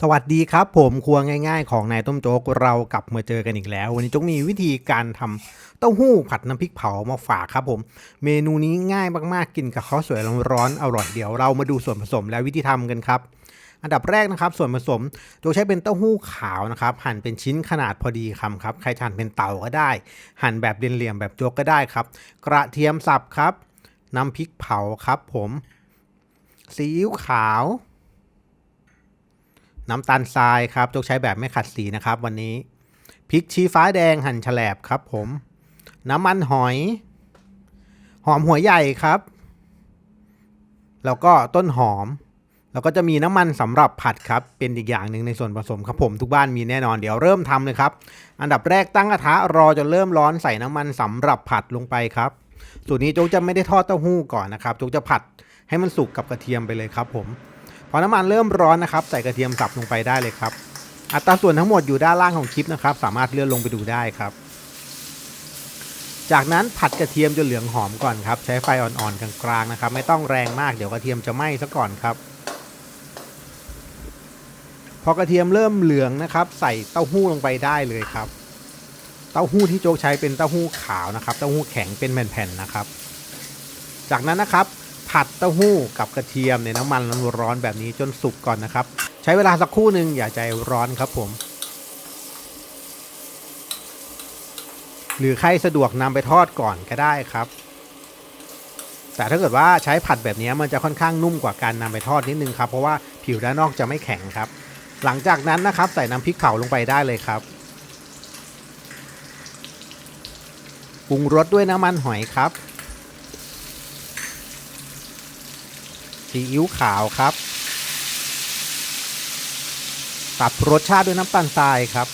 สวัสดีครับผมครัวง่ายๆ ของนายต้มโจ๊กเรากลับมาเจอกันอีกแล้ว วันนี้โจ๊กมีวิธีการทำเต้าหู้ผัดน้ำพริกเผามาฝากครับผม เมนูนี้ง่ายมากๆกินกับข้าวสวยร้อนๆอร่อยเดี๋ยวเรามาดูส่วนผสมและวิธีทำกันครับ อันดับแรกนะครับ ส่วนผสมโจ๊กใช้เป็นเต้าหู้ขาวนะครับ หั่นเป็นชิ้นขนาดพอดีคำครับใครหั่นเป็นเต๋าก็ได้ หั่นแบบเหลี่ยมๆแบบโจ๊กก็ได้ครับ กระเทียมสับครับ น้ำพริกเผาครับ ผมซีอิ๊วขาว น้ำตาลทรายครับจกใช้แบบไม่ขัดสีนะครับวันนี้พริกชี้ฟ้าแดงหั่นแฉลบครับผม น้ำมันหอย หอมหัวใหญ่ครับ แล้วก็ต้นหอม แล้วก็จะมีน้ำมันสำหรับผัดครับ เป็นอีกอย่างหนึ่งในส่วนผสมครับผมทุกบ้านมีแน่นอนเดี๋ยวเริ่มทำเลยครับ อันดับแรกตั้งกระทะรอจนเริ่มร้อนใส่น้ำมันสำหรับผัดลงไปครับ สูตรนี้โจ๊กจะไม่ได้ทอดเต้าหู้ก่อนนะครับโจ๊กจะผัดให้มันสุกกับกระเทียมไปเลยครับผม พอน้ำมันเริ่มร้อนนะครับใส่กระเทียมสับลงไปได้เลยครับ อัตราส่วนทั้งหมดอยู่ด้านล่างของคลิปนะครับ สามารถเลื่อนลงไปดูได้ครับ จากนั้นผัดกระเทียมจนเหลืองหอมก่อนครับใช้ไฟอ่อนๆกลางๆนะครับ ไม่ต้องแรงมากเดี๋ยวกระเทียมจะไหม้ซะก่อนครับพอกระเทียมเริ่มเหลืองนะครับ ใส่เต้าหู้ลงไปได้เลยครับ เต้าหู้ที่โจ๊กใช้เป็นเต้าหู้ขาวนะครับ เต้าหู้แข็งเป็นแผ่นๆนะครับ จากนั้นนะครับ ผัดเต้าหู้กับกระเทียมในน้ำมันร้อนๆแบบนี้จนสุกก่อนนะครับ ใช้เวลาสักครู่หนึ่งอย่าใจร้อนครับผม หรือใครสะดวกนำไปทอดก่อนก็ได้ครับ แต่ถ้าเกิดว่าใช้ผัดแบบนี้มันจะค่อนข้างนุ่มกว่าการนำไปทอดนิดนึงครับเพราะว่าผิวด้านนอกจะไม่แข็งครับ หลังจากนั้นนะครับใส่น้ำพริกเผาลงไปได้เลยครับปรุงรสด้วยน้ำมันหอยครับ ซีอิ๊วขาวครับ ปรับรสชาติด้วยน้ำตาลทรายครับ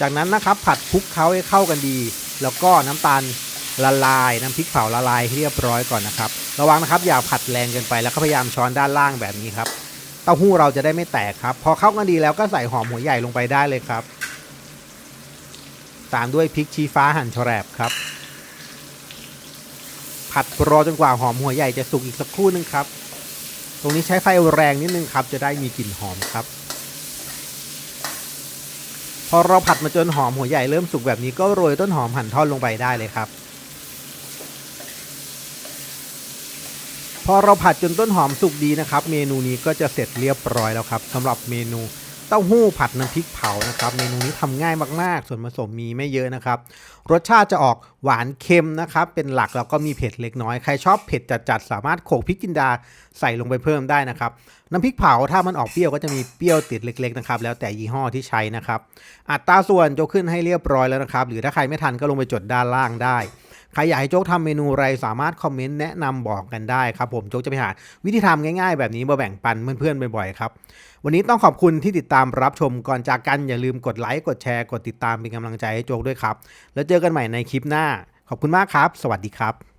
จากนั้นนะครับผัดคลุกเคล้าให้เข้ากันดี แล้วก็น้ำตาลละลายน้ำพริกเผาละลายให้เรียบร้อยก่อนนะครับ ระวังนะครับอย่าผัดแรงเกินไปแล้วก็พยายามช้อนด้านล่างแบบนี้ครับเต้าหู้เราจะได้ไม่แตกครับ พอเข้ากันดีแล้วก็ใส่หอมหัวใหญ่ลงไปได้เลยครับ ตามด้วยพริกชี้ฟ้าหั่นแฉลบครับ ผัดรอจนกว่าหอมหัวใหญ่จะสุกอีกสักครู่นึงครับ ตรงนี้ใช้ไฟแรงนิดนึงครับ จะได้มีกลิ่นหอมครับ พอเราผัดมาจนหอมหัวใหญ่เริ่มสุกแบบนี้ก็โรยต้นหอมหั่นท่อนลงไปได้เลยครับ พอเราผัดจนต้นหอมสุกดีนะครับ เมนูนี้ก็จะเสร็จเรียบร้อยแล้วครับสำหรับเมนู เต้าหู้ผัดน้ำพริกเผานะครับเมนูนี้ทำง่ายมากๆ ส่วนผสมมีไม่เยอะนะครับ รสชาติจะออกหวานเค็มนะครับ เป็นหลักแล้วก็มีเผ็ดเล็กน้อย ใครชอบเผ็ดจัดๆสามารถโขลกพริกจินดาใส่ลงไปเพิ่มได้นะครับ น้ำพริกเผาถ้ามันออกเปรี้ยวก็จะมีเปรี้ยวติดเล็กๆนะครับแล้วแต่ยี่ห้อที่ใช้นะครับ อัตราส่วนจกขึ้นให้เรียบร้อยแล้วนะครับ หรือถ้าใครไม่ทันก็ลงไปจดด้านล่างได้ ใครอยากให้โจ๊กทำเมนูอะไรสามารถคอมเมนต์แนะนำบอกกันได้ครับผมโจ๊กจะไปหาวิธีทำง่ายๆ แบบนี้มาแบ่งปันเพื่อนๆบ่อยๆครับวันนี้ต้องขอบคุณที่ติดตามรับชมก่อนจากกันอย่าลืมกดไลค์กดแชร์กดติดตามเป็นกำลังใจให้โจ๊กด้วยครับ แล้วเจอกันใหม่ในคลิปหน้า ขอบคุณมากครับ สวัสดีครับ